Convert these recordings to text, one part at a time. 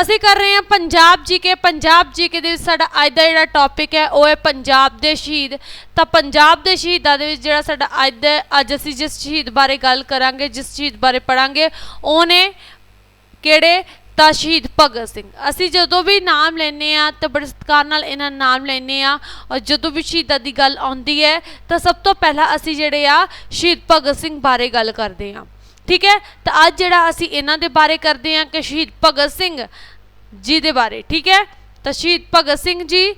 ਅਸੀਂ ਕਰ ਰਹੇ ਹਾਂ ਪੰਜਾਬ ਜੀਕੇ ਪੰਜਾਬ ਜੀਕੇ ਦੇ ਵਿੱਚ ਸਾਡਾ ਅੱਜ ਦਾ ਜਿਹੜਾ ਟੌਪਿਕ ਹੈ, ਉਹ ਹੈ ਪੰਜਾਬ ਦੇ ਸ਼ਹੀਦ। ਤਾਂ ਪੰਜਾਬ ਦੇ ਸ਼ਹੀਦਾਂ ਦੇ ਵਿੱਚ ਜਿਹੜਾ ਸਾਡਾ ਅੱਜ ਦਾ, ਅੱਜ ਅਸੀਂ ਜਿਸ ਸ਼ਹੀਦ ਬਾਰੇ ਗੱਲ ਕਰਾਂਗੇ, ਜਿਸ ਸ਼ਹੀਦ ਬਾਰੇ ਪੜਾਂਗੇ ਉਹ ਨੇ ਕਿਹੜੇ? ਤਾਂ ਸ਼ਹੀਦ ਭਗਤ ਸਿੰਘ। ਅਸੀਂ ਜਦੋਂ ਵੀ ਨਾਮ ਲੈਨੇ ਆ ਤਾਂ ਬੜੇ ਸਤਿਕਾਰ ਨਾਲ ਇਹਨਾਂ ਨਾਮ ਲੈਨੇ ਆ ਔਰ ਜਦੋਂ ਵੀ ਸ਼ਹੀਦਾਂ ਦੀ ਗੱਲ ਆਉਂਦੀ ਹੈ, ਤਾਂ ਸਭ ਤੋਂ ਪਹਿਲਾਂ ਅਸੀਂ ਜਿਹੜੇ ਆ, ਸ਼ਹੀਦ ਭਗਤ ਸਿੰਘ ਬਾਰੇ ਗੱਲ ਕਰਦੇ ਆ ਠੀਕ ਹੈ? ਤਾਂ ਅੱਜ ਜਿਹੜਾ ਅਸੀਂ ਇਹਨਾਂ ਦੇ ਬਾਰੇ ਕਰਦੇ ਆ ਕਿ ਸ਼ਹੀਦ ਭਗਤ ਸਿੰਘ ਜੀ ਦੇ ਬਾਰੇ, ਠੀਕ ਹੈ? ਤਾਂ ਸ਼ਹੀਦ ਭਗਤ ਸਿੰਘ ਜੀ,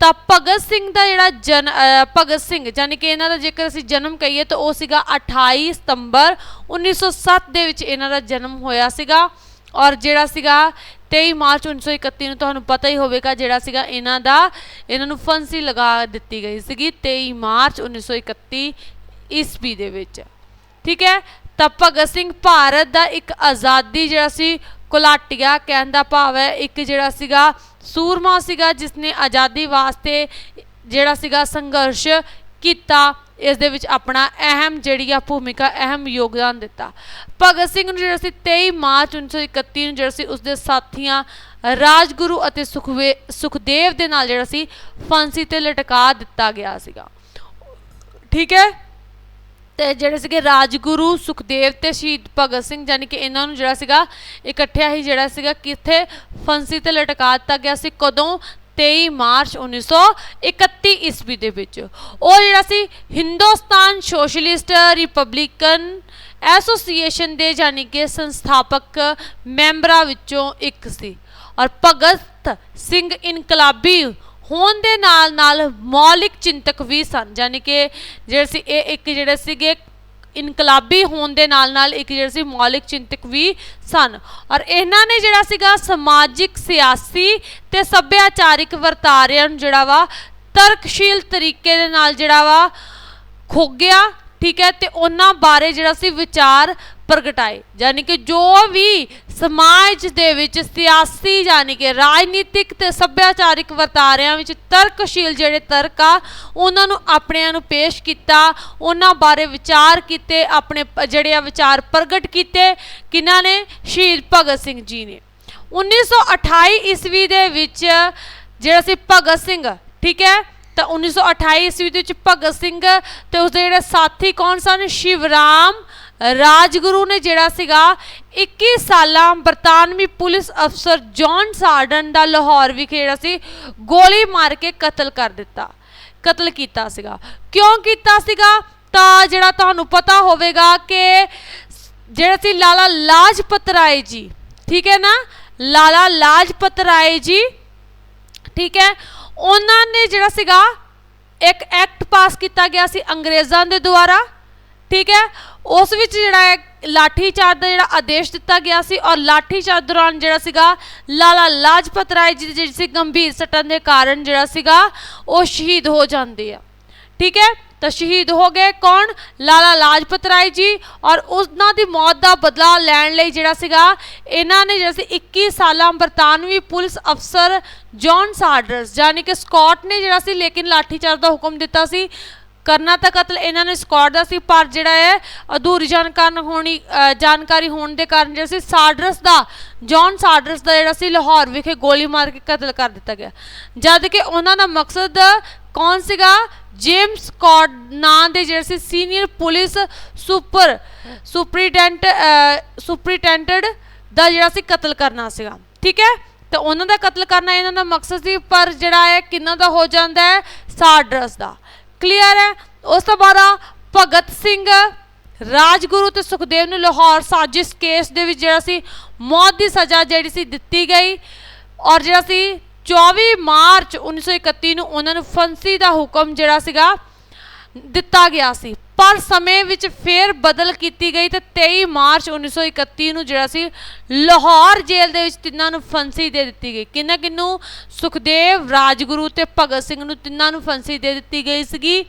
ਤਾਂ ਭਗਤ ਸਿੰਘ ਦਾ ਜਿਹੜਾ ਜਨ ਭਗਤ ਸਿੰਘ ਯਾਨੀ ਕਿ ਇਹਨਾਂ ਦਾ ਜੇਕਰ ਅਸੀਂ ਜਨਮ ਕਹੀਏ ਤਾਂ ਉਹ ਸੀਗਾ 28 ਸਤੰਬਰ 1907 ਦੇ ਵਿੱਚ ਇਹਨਾਂ ਦਾ ਜਨਮ ਹੋਇਆ ਸੀਗਾ ਔਰ ਜਿਹੜਾ ਸੀਗਾ 23 ਮਾਰਚ 1931 ਨੂੰ ਤੁਹਾਨੂੰ ਪਤਾ ਹੀ ਹੋਵੇਗਾ ਜਿਹੜਾ ਸੀਗਾ ਇਹਨਾਂ ਦਾ, ਇਹਨਾਂ ਨੂੰ ਫਾਂਸੀ ਲਗਾ ਦਿੱਤੀ ਗਈ ਸੀਗੀ 23 ਮਾਰਚ 1931 ਈਸਵੀ ਦੇ ਵਿੱਚ, ਠੀਕ ਹੈ? ਤਾਂ ਭਗਤ ਸਿੰਘ ਭਾਰਤ ਦਾ ਇੱਕ ਆਜ਼ਾਦੀ ਜਿਹੜਾ ਸੀ ਕੁਲਾਟੀਆ ਕਹਿਣ ਦਾ ਭਾਵ ਹੈ, ਇੱਕ ਜਿਹੜਾ ਸੀਗਾ ਸੂਰਮਾ ਸੀਗਾ ਜਿਸ ਨੇ ਆਜ਼ਾਦੀ ਵਾਸਤੇ ਜਿਹੜਾ ਸੀਗਾ ਸੰਘਰਸ਼ ਕੀਤਾ, ਇਸ ਦੇ ਵਿੱਚ ਆਪਣਾ ਅਹਿਮ ਜਿਹੜੀ ਆ ਭੂਮਿਕਾ, ਅਹਿਮ ਯੋਗਦਾਨ ਦਿੱਤਾ। ਭਗਤ ਸਿੰਘ ਨੂੰ ਜਿਹੜਾ ਸੀ 23 ਮਾਰਚ 1931 ਨੂੰ ਜਿਹੜਾ ਸੀ, ਉਸਦੇ ਸਾਥੀਆਂ ਰਾਜਗੁਰੂ ਅਤੇ ਸੁਖਵੇ, ਸੁਖਦੇਵ ਦੇ ਨਾਲ ਜਿਹੜਾ ਸੀ ਫਾਂਸੀ ਤੇ ਲਟਕਾ ਦਿੱਤਾ ਗਿਆ ਸੀਗਾ। ਠੀਕ ਹੈ? ਤੇ ਜਿਹੜੇ ਸੀਗੇ ਰਾਜਗੁਰੂ, ਸੁਖਦੇਵ ਤੇ ਸ਼ਹੀਦ ਭਗਤ ਸਿੰਘ ਯਾਨੀ ਕਿ ਇਹਨਾਂ ਨੂੰ ਜਿਹੜਾ ਸੀਗਾ ਇਕੱਠਿਆ ਹੀ ਜਿਹੜਾ ਸੀਗਾ ਕਿੱਥੇ? ਫਾਂਸੀ ਤੇ ਲਟਕਾ ਦਿੱਤਾ ਗਿਆ ਸੀ ਕਦੋਂ? 23 ਮਾਰਚ 1931 ਈਸਵੀ ਦੇ ਵਿੱਚ। ਉਹ ਜਿਹੜਾ ਸੀ ਹਿੰਦੁਸਤਾਨ ਸੋਸ਼ਲਿਸਟ ਰਿਪਬਲਿਕਨ ਐਸੋਸੀਏਸ਼ਨ ਦੇ ਯਾਨੀ ਕਿ ਸੰਸਥਾਪਕ ਮੈਂਬਰਾਂ ਵਿੱਚੋਂ ਇੱਕ ਸੀ। ਔਰ ਭਗਤ ਸਿੰਘ ਇਨਕਲਾਬੀ ਹੋਣ ਦੇ ਨਾਲ ਨਾਲ ਮੌਲਿਕ ਚਿੰਤਕ ਵੀ ਸਨ ਯਾਨੀ ਕਿ ਜਿਹੜੇ ਸੀ, ਇਹ ਇੱਕ ਜਿਹੜੇ ਸੀਗੇ ਇਨਕਲਾਬੀ ਹੋਣ ਦੇ ਨਾਲ ਨਾਲ ਇੱਕ ਜਿਹੜੇ ਸੀ ਮੌਲਿਕ ਚਿੰਤਕ ਵੀ ਸਨ। ਔਰ ਇਹਨਾਂ ਨੇ ਜਿਹੜਾ ਸੀਗਾ ਸਮਾਜਿਕ, ਸਿਆਸੀ ਤੇ ਸੱਭਿਆਚਾਰਿਕ ਵਰਤਾਰਿਆਂ ਨੂੰ ਜਿਹੜਾ ਵਾ ਤਰਕਸ਼ੀਲ ਤਰੀਕੇ ਦੇ ਨਾਲ ਜਿਹੜਾ ਵਾ ਖੋਗਿਆ, ਠੀਕ ਹੈ, ਤੇ ਉਹਨਾਂ ਬਾਰੇ ਜਿਹੜਾ ਸੀ ਵਿਚਾਰ ਪ੍ਰਗਟਾਏ। ਯਾਨੀ ਕਿ ਜੋ ਵੀ ਸਮਾਜ ਦੇ ਵਿੱਚ ਸਿਆਸੀ ਯਾਨੀ ਕਿ ਰਾਜਨੀਤਿਕ ਤੇ ਸੱਭਿਆਚਾਰਿਕ ਵਰਤਾਰਿਆਂ ਵਿੱਚ ਤਰਕਸ਼ੀਲ ਜਿਹੜੇ ਤਰਕ ਆ, ਉਹਨਾਂ ਨੂੰ ਆਪਣਿਆਂ ਨੂੰ ਪੇਸ਼ ਕੀਤਾ, ਉਹਨਾਂ ਬਾਰੇ ਵਿਚਾਰ ਕੀਤੇ, ਆਪਣੇ ਜਿਹੜੇ ਆ ਵਿਚਾਰ ਪ੍ਰਗਟ ਕੀਤੇ, ਕਿਹਨਾਂ ਨੇ? ਸ਼ਹੀਦ ਭਗਤ ਸਿੰਘ ਜੀ ਨੇ। 1928 ਈਸਵੀ ਦੇ ਵਿੱਚ ਜਿਹੜਾ ਸੀ ਭਗਤ ਸਿੰਘ, ਠੀਕ ਹੈ? ਤਾਂ 1928 ਈਸਵੀ ਦੇ ਵਿੱਚ ਭਗਤ ਸਿੰਘ ਤੇ ਉਸਦੇ ਜਿਹੜੇ ਸਾਥੀ ਕੌਣ ਸਨ? ਸ਼ਿਵਰਾਮ ਰਾਜਗੁਰੂ ਨੇ ਜਿਹੜਾ ਸੀਗਾ 21 ਸਾਲਾਂ ਬਰਤਾਨਵੀ ਪੁਲਿਸ ਅਫਸਰ ਜੌਨ ਸਾਰਡਨ ਦਾ ਲਾਹੌਰ ਵਿਖੇ ਜਿਹੜਾ ਸੀ, ਗੋਲੀ ਮਾਰ ਕੇ ਕਤਲ ਕਰ ਦਿੱਤਾ, ਕਤਲ ਕੀਤਾ ਸੀਗਾ। ਕਿਉਂ ਕੀਤਾ ਸੀਗਾ? ਤਾਂ ਜਿਹੜਾ ਤੁਹਾਨੂੰ ਪਤਾ ਹੋਵੇਗਾ ਕਿ ਜਿਹੜਾ ਸੀ ਲਾਲਾ ਲਾਜਪਤ ਰਾਏ ਜੀ, ਠੀਕ ਹੈ ਨਾ? ਲਾਲਾ ਲਾਜਪਤ ਰਾਏ ਜੀ, ਠੀਕ ਹੈ? ਉਹਨਾਂ ਨੇ ਜਿਹੜਾ ਸੀਗਾ, ਇੱਕ ਐਕਟ ਪਾਸ ਕੀਤਾ ਗਿਆ ਸੀ ਅੰਗਰੇਜ਼ਾਂ ਦੇ ਦੁਆਰਾ। ਠੀਕ ਹੈ? ਉਸ ਵਿੱਚ ਜਿਹੜਾ ਹੈ, ਲਾਠੀ ਚਾਰਜ ਦਾ ਜਿਹੜਾ ਆਦੇਸ਼ ਦਿੱਤਾ ਗਿਆ ਸੀ ਔਰ ਲਾਠੀ ਚਾਰਜ ਦੌਰਾਨ ਜਿਹੜਾ ਸੀਗਾ, ਲਾਲਾ ਲਾਜਪਤ ਰਾਏ ਜੀ ਦੀ ਜਿਹੜੀ ਸੀ ਗੰਭੀਰ ਸੱਟਾਂ ਦੇ ਕਾਰਨ ਜਿਹੜਾ ਸੀਗਾ, ਉਹ ਸ਼ਹੀਦ ਹੋ ਜਾਂਦੇ ਆ। ਠੀਕ ਹੈ? ਤਾਂ ਸ਼ਹੀਦ ਹੋ ਗਏ ਕੌਣ? ਲਾਲਾ ਲਾਜਪਤ ਰਾਏ ਜੀ ਔਰ ਉਹਨਾਂ ਦੀ ਮੌਤ ਦਾ ਬਦਲਾ ਲੈਣ ਲਈ ਜਿਹੜਾ ਸੀਗਾ, ਇਹਨਾਂ ਨੇ ਜਿਹੜਾ ਸੀ 21 ਸਾਲਾਂ ਬਰਤਾਨਵੀ ਪੁਲਿਸ ਅਫਸਰ ਜੌਨ ਸਾਡਰਸ, ਯਾਨੀ ਕਿ ਸਕਾਟ ਨੇ ਜਿਹੜਾ ਸੀ ਲੇਕਿਨ ਲਾਠੀਚਾਰਜ ਦਾ ਹੁਕਮ ਦਿੱਤਾ ਸੀ। ਕਰਨਾ ਤਾਂ ਕਤਲ ਇਹਨਾਂ ਨੇ ਸਕਾਟ ਦਾ ਸੀ, ਪਰ ਜਿਹੜਾ ਹੈ, ਅਧੂਰੀ ਜਾਣਕਾਰੀ ਹੋਣੀ ਜਾਣਕਾਰੀ ਹੋਣ ਦੇ ਕਾਰਨ ਜਿਹੜਾ ਸੀ, ਸਾਡਰਸ ਦਾ, ਜੌਨ ਸਾਡਰਸ ਦਾ ਜਿਹੜਾ ਸੀ, ਲਾਹੌਰ ਵਿਖੇ ਗੋਲੀ ਮਾਰ ਕੇ ਕਤਲ ਕਰ ਦਿੱਤਾ ਗਿਆ। ਜਦ ਕਿ ਉਹਨਾਂ ਦਾ ਮਕਸਦ ਕੌਣ ਸੀਗਾ? ਜੇਮਸ ਸਕਾਟ ਨਾਂ ਦੇ ਜਿਹੜੇ ਸੀ, senior police super superintendent superintendent ਦਾ ਜਿਹੜਾ ਸੀ, ਕਤਲ ਕਰਨਾ ਸੀਗਾ। ਠੀਕ ਹੈ? ਤੇ ਉਹਨਾਂ ਦਾ ਕਤਲ ਕਰਨਾ ਇਹਨਾਂ ਦਾ ਮਕਸਦ ਸੀ, ਪਰ ਜਿਹੜਾ ਹੈ, ਕਿੰਨਾ ਦਾ ਹੋ ਜਾਂਦਾ ਹੈ? ਸਾਡਰਸ ਦਾ। ਕਲੀਅਰ ਹੈ? ਉਸ ਤੋਂ ਬਾਅਦ ਭਗਤ ਸਿੰਘ, ਰਾਜਗੁਰੂ ਤੇ ਸੁਖਦੇਵ ਨੂੰ ਲਾਹੌਰ ਸਾਜ਼ਿਸ਼ ਕੇਸ ਦੇ ਵਿੱਚ ਜਿਹੜਾ ਸੀ, ਮੌਤ ਦੀ ਸਜ਼ਾ ਜਿਹੜੀ ਸੀ ਦਿੱਤੀ ਗਈ ਔਰ ਜਿਹੜਾ ਸੀ 24 ਮਾਰਚ 1931 ਨੂੰ ਉਹਨਾਂ ਨੂੰ ਫਾਂਸੀ ਦਾ ਹੁਕਮ ਜਿਹੜਾ ਸੀਗਾ ਦਿੱਤਾ ਗਿਆ ਸੀ। ਪਰ ਸਮੇਂ ਵਿੱਚ ਫੇਰ ਬਦਲ ਕੀਤੀ ਗਈ ਤੇ 23 ਮਾਰਚ 1931 ਨੂੰ ਜਿਹੜਾ ਸੀ, ਲਾਹੌਰ ਜੇਲ੍ਹ ਦੇ ਵਿੱਚ ਤਿੰਨਾਂ ਨੂੰ ਫਾਂਸੀ ਦੇ ਦਿੱਤੀ ਗਈ। ਕਿੰਨਾ ਕਿੰਨੂੰ? ਸੁਖਦੇਵ, ਰਾਜਗੁਰੂ ਤੇ ਭਗਤ ਸਿੰਘ ਨੂੰ ਤਿੰਨਾਂ ਨੂੰ ਫਾਂਸੀ ਦੇ ਦਿੱਤੀ ਗਈ ਸੀਗੀ।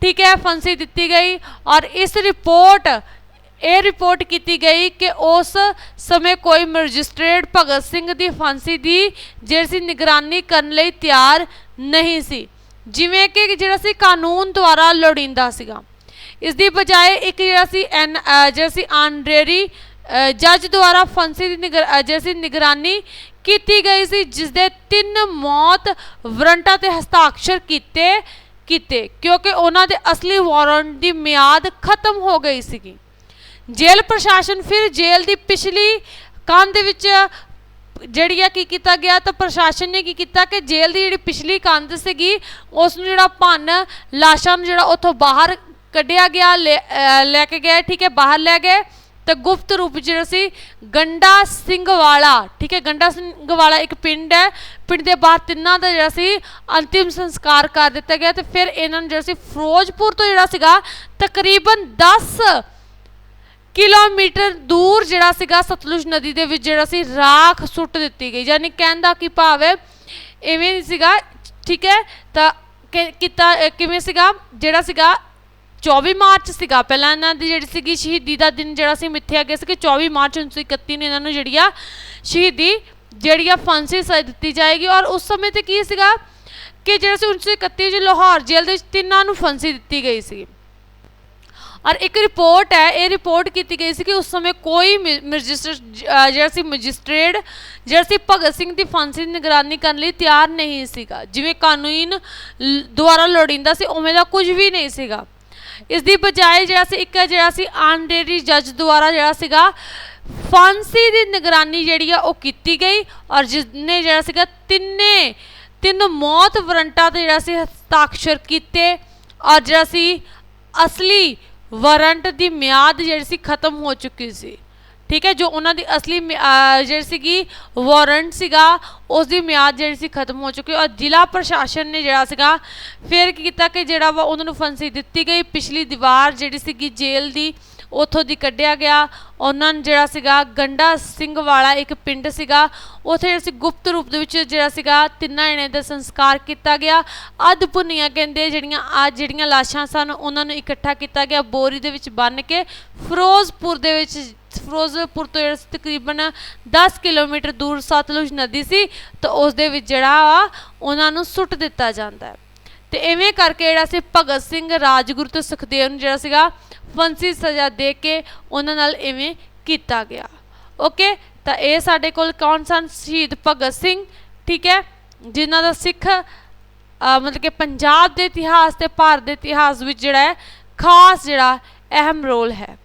ਠੀਕ ਹੈ, ਫਾਂਸੀ ਦਿੱਤੀ ਗਈ ਔਰ ਇਸ ਰਿਪੋਰਟ, ਇਹ ਰਿਪੋਰਟ ਕੀਤੀ ਗਈ ਕਿ ਉਸ ਸਮੇਂ ਕੋਈ ਮੈਜਿਸਟ੍ਰੇਟ ਭਗਤ ਸਿੰਘ ਦੀ ਫਾਂਸੀ ਦੀ ਜਿਹੜੀ ਸੀ ਨਿਗਰਾਨੀ ਕਰਨ ਲਈ ਤਿਆਰ ਨਹੀਂ ਸੀ। ਜਿਵੇਂ ਕਿ ਜਿਹੜਾ ਸੀ ਕਾਨੂੰਨ ਦੁਆਰਾ ਲੋੜੀਂਦਾ ਸੀਗਾ। ਇਸ ਦੀ ਬਜਾਏ ਇੱਕ ਜਿਹੜਾ ਸੀ ਐਨ ਜਿਹੜਾ ਸੀ ਆਂਡਰੇਰੀ ਜੱਜ ਦੁਆਰਾ ਫਾਂਸੀ ਦੀ ਨਿਗਰ ਅ, ਜੈਸੀ ਨਿਗਰਾਨੀ ਕੀਤੀ ਗਈ ਸੀ ਜਿਸ ਦੇ ਤਿੰਨ ਮੌਤ ਵਾਰੰਟਾਂ ਤੇ ਹਸਤਾਖਰ ਕੀਤੇ ਕੀਤੇ ਕਿਉਂਕਿ ਉਹਨਾਂ ਦੇ ਅਸਲੀ ਵਾਰੰਟ ਦੀ ਮਿਆਦ ਖਤਮ ਹੋ ਗਈ ਸੀਗੀ। ਜੇਲ੍ਹ ਪ੍ਰਸ਼ਾਸਨ ਫਿਰ ਜੇਲ੍ਹ ਦੀ ਪਿਛਲੀ ਕੰਧ ਵਿੱਚ ਜਿਹੜੀ ਆ ਕੀ ਕੀਤਾ ਗਿਆ ਤਾਂ ਪ੍ਰਸ਼ਾਸਨ ਨੇ ਕੀ ਕੀਤਾ ਕਿ ਜੇਲ੍ਹ ਦੀ ਜਿਹੜੀ ਪਿਛਲੀ ਕੰਧ ਸੀਗੀ ਉਸ ਨੂੰ ਜਿਹੜਾ ਭੰਨ ਲਾਸ਼ਾਂ ਨੂੰ ਜਿਹੜਾ ਉੱਥੋਂ ਬਾਹਰ ਕੱਢਿਆ ਗਿਆ, ਲੈ ਲੈ ਕੇ ਗਏ, ਠੀਕ ਹੈ, ਬਾਹਰ ਲੈ ਗਏ। ਤਾਂ ਗੁਪਤ ਰੂਪ ਵਿੱਚ ਜਿਹੜਾ ਸੀ, ਗੰਡਾ ਸਿੰਘ ਵਾਲਾ ਠੀਕ ਹੈ, ਗੰਡਾ ਸਿੰਘ ਵਾਲਾ ਇੱਕ ਪਿੰਡ ਹੈ। ਪਿੰਡ ਦੇ ਬਾਹਰ ਤਿੰਨਾਂ ਦਾ ਜਿਹੜਾ ਸੀ, ਅੰਤਿਮ ਸੰਸਕਾਰ ਕਰ ਦਿੱਤਾ ਗਿਆ ਤੇ ਫਿਰ ਇਹਨਾਂ ਨੂੰ ਜਿਹੜਾ ਸੀ, ਫਿਰੋਜ਼ਪੁਰ ਤੋਂ ਜਿਹੜਾ ਸੀਗਾ, ਤਕਰੀਬਨ 10 ਕਿਲੋਮੀਟਰ ਦੂਰ ਜਿਹੜਾ ਸੀਗਾ, ਸਤਲੁਜ ਨਦੀ ਦੇ ਵਿੱਚ ਜਿਹੜਾ ਸੀ, ਰਾਖ ਸੁੱਟ ਦਿੱਤੀ ਗਈ। ਯਾਨੀ ਕਹਿਣ ਦਾ ਕੀ ਭਾਵ ਹੈ, ਇਵੇਂ ਨਹੀਂ ਸੀਗਾ, ਠੀਕ ਹੈ, ਤਾਂ ਕਿ- ਕੀਤਾ ਕਿਵੇਂ ਸੀਗਾ, ਜਿਹੜਾ ਸੀਗਾ 24 ਮਾਰਚ ਸੀਗਾ। ਪਹਿਲਾਂ ਇਹਨਾਂ ਦੀ ਜਿਹੜੀ ਸੀਗੀ ਸ਼ਹੀਦੀ ਦਾ ਦਿਨ ਜਿਹੜਾ ਸੀ ਮਿੱਥਿਆ ਗਿਆ ਸੀ ਕਿ 24 ਮਾਰਚ 1931 ਨੂੰ ਇਹਨਾਂ ਨੂੰ ਜਿਹੜੀ ਆ ਸ਼ਹੀਦੀ ਜਿਹੜੀ ਆ ਫਾਂਸੀ ਸਜ਼ਾ ਦਿੱਤੀ ਜਾਏਗੀ। ਔਰ ਉਸ ਸਮੇਂ ਤੇ ਕੀ ਸੀਗਾ ਕਿ ਜਿਹੜਾ ਸੀ 1931 ਚ ਲਾਹੌਰ ਜੇਲ੍ਹ ਦੇ ਵਿੱਚ ਤਿੰਨਾਂ ਨੂੰ ਫਾਂਸੀ ਦਿੱਤੀ ਗਈ ਸੀ। ਔਰ ਇੱਕ ਰਿਪੋਰਟ ਹੈ, ਇਹ ਰਿਪੋਰਟ ਕੀਤੀ ਗਈ ਸੀ ਕਿ ਉਸ ਸਮੇਂ ਕੋਈ ਮੈਜਿਸਟਰ ਜਿਹੜਾ ਸੀ ਮੈਜਿਸਟ੍ਰੇਟ, ਜਿਹੜਾ ਸੀ ਭਗਤ ਸਿੰਘ ਦੀ ਫਾਂਸੀ ਦੀ ਨਿਗਰਾਨੀ ਕਰਨ ਲਈ ਤਿਆਰ ਨਹੀਂ ਸੀਗਾ। ਜਿਵੇਂ ਕਾਨੂੰਨ ਦੁਆਰਾ ਲੋੜੀਂਦਾ ਸੀ, ਉਵੇਂ ਦਾ ਕੁਝ ਵੀ ਨਹੀਂ ਸੀਗਾ। ਇਸ ਦੀ ਬਜਾਏ ਜਿਹੜਾ ਸੀ, ਇੱਕ ਜਿਹੜਾ ਸੀ ਆਨਰੇਰੀ ਜੱਜ ਦੁਆਰਾ ਜਿਹੜਾ ਸੀਗਾ, ਫਾਂਸੀ ਦੀ ਨਿਗਰਾਨੀ ਜਿਹੜੀ ਆ ਉਹ ਕੀਤੀ ਗਈ ਔਰ ਜਿਸ ਨੇ ਜਿਹੜਾ ਸੀਗਾ ਤਿੰਨੇ, ਤਿੰਨ ਮੌਤ ਵਰੰਟਾਂ ਤੇ ਜਿਹੜਾ ਸੀ ਹਸਤਾਖਰ ਕੀਤੇ ਔਰ ਜਿਹੜਾ ਸੀ ਅਸਲੀ ਵਾਰੰਟ ਦੀ ਮਿਆਦ ਜਿਹੜੀ ਸੀ ਖਤਮ ਹੋ ਚੁੱਕੀ ਸੀ। ਠੀਕ ਹੈ, ਜੋ ਉਹਨਾਂ ਦੀ ਅਸਲੀ ਮਿ- ਜਿਹੜੀ ਸੀਗੀ ਵਾਰੰਟ ਸੀਗਾ ਉਸ ਦੀ ਮਿਆਦ ਜਿਹੜੀ ਸੀ ਖਤਮ ਹੋ ਚੁੱਕੀ ਔਰ ਜ਼ਿਲ੍ਹਾ ਪ੍ਰਸ਼ਾਸਨ ਨੇ ਜਿਹੜਾ ਸੀਗਾ ਫਿਰ ਕੀ ਕੀਤਾ ਕਿ ਜਿਹੜਾ ਵਾ ਉਹਨਾਂ ਨੂੰ ਫਾਂਸੀ ਦਿੱਤੀ ਗਈ। ਪਿਛਲੀ ਦੀਵਾਰ ਜਿਹੜੀ ਸੀਗੀ ਜੇਲ੍ਹ ਦੀ, ਉਥੋਂ ਦੀ ਕੱਢਿਆ ਗਿਆ। ਉਹਨਾਂ ਨੂੰ ਜਿਹੜਾ ਸੀਗਾ ਗੰਡਾ ਸਿੰਘ ਵਾਲਾ ਇੱਕ ਪਿੰਡ ਸੀਗਾ, ਉਥੇ ਜਿਹੜਾ ਸੀ ਗੁਪਤ ਰੂਪ ਦੇ ਵਿੱਚ ਜਿਹੜਾ ਸੀਗਾ ਤਿੰਨਾਂ ਜਣੇ ਦਾ ਸੰਸਕਾਰ ਕੀਤਾ ਗਿਆ। ਅੱਧ ਭੁੰਨੀਆਂ ਕਹਿੰਦੇ ਜਿਹੜੀਆਂ ਆ ਜਿਹੜੀਆਂ ਲਾਸ਼ਾਂ ਸਨ, ਉਹਨਾਂ ਨੂੰ ਇਕੱਠਾ ਕੀਤਾ ਗਿਆ ਬੋਰੀ ਦੇ ਵਿੱਚ ਬੰਨ ਕੇ। ਫਿਰੋਜ਼ਪੁਰ ਦੇ ਵਿੱਚ ਫਿਰੋਜ਼ਪੁਰ ਤੋਂ ਜਿਹੜਾ ਤਕਰੀਬਨ 10 ਕਿਲੋਮੀਟਰ ਦੂਰ ਸਤਲੁਜ ਨਦੀ ਸੀ ਤਾਂ ਉਸ ਦੇ ਵਿੱਚ ਜਿਹੜਾ ਆ, ਉਹਨਾਂ ਨੂੰ ਸੁੱਟ ਦਿੱਤਾ ਜਾਂਦਾ ਹੈ। ਤੇ ਐਵੇਂ ਕਰਕੇ ਜਿਹੜਾ ਸੀ ਭਗਤ ਸਿੰਘ ਰਾਜਗੁਰੂ ਤੇ ਸੁਖਦੇਵ ਨੂੰ ਜਿਹੜਾ ਸੀਗਾ, ਫਾਂਸੀ ਸਜ਼ਾ ਦੇ ਕੇ ਉਹਨਾਂ ਨਾਲ ਐਵੇਂ ਕੀਤਾ ਗਿਆ। ਓਕੇ ਤਾਂ ਇਹ ਸਾਡੇ ਕੋਲ ਕੌਣ ਸਨ? ਸ਼ਹੀਦ ਭਗਤ ਸਿੰਘ, ਠੀਕ ਹੈ? ਜਿਨ੍ਹਾਂ ਦਾ ਸਿੱਖ ਮਤਲਬ ਕਿ ਪੰਜਾਬ ਦੇ ਇਤਿਹਾਸ ਤੇ ਭਾਰਤ ਦੇ ਇਤਿਹਾਸ ਵਿੱਚ ਜਿਹੜਾ ਹੈ, ਖਾਸ ਜਿਹੜਾ ਅਹਿਮ ਰੋਲ ਹੈ।